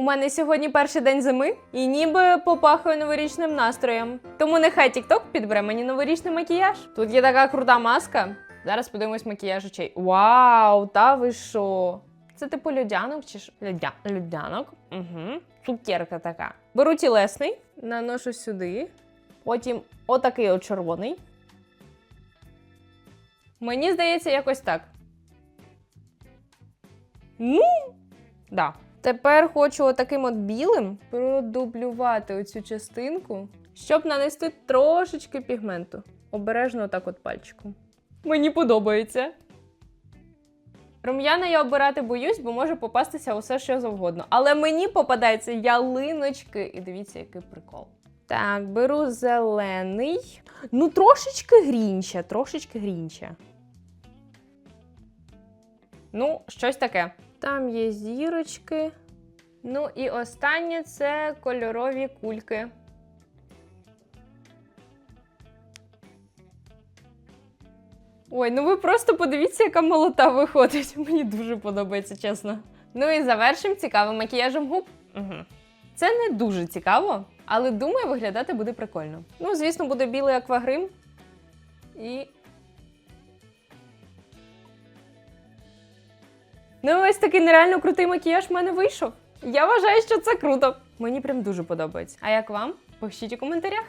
У мене сьогодні перший день зими і ніби попахує новорічним настроєм. Тому нехай TikTok підбере мені новорічний макіяж. Тут є така крута маска. Зараз подивимось макіяж очей. Вау, та ви що? Це типу льодянок чи що? Льодя... Льодянок. Угу. Цукерка така. Беру тілесний, наношу сюди. Потім отакий от червоний. Мені здається, якось так. Ну, да. Тепер хочу отаким от білим продублювати оцю частинку, щоб нанести трошечки пігменту. Обережно отак от пальчиком. Мені подобається. Рум'яна я обирати боюсь, бо може попастися усе, що завгодно. Але мені попадаються ялиночки. І дивіться, який прикол. Так, беру зелений. Ну, трошечки грінча, трошечки грінча. Ну, щось таке. Там є зірочки. Ну і останнє це кольорові кульки. Ой, ну ви просто подивіться, яка молота виходить. Мені дуже подобається, чесно. Ну і завершимо цікавим макіяжем губ. Угу. Це не дуже цікаво, але думаю, виглядати буде прикольно. Ну, звісно, буде білий аквагрим. І. Ну, ось такий нереально крутий макіяж в мене вийшов. Я вважаю, що це круто. Мені прям дуже подобається. А як вам? Пишіть у коментарях.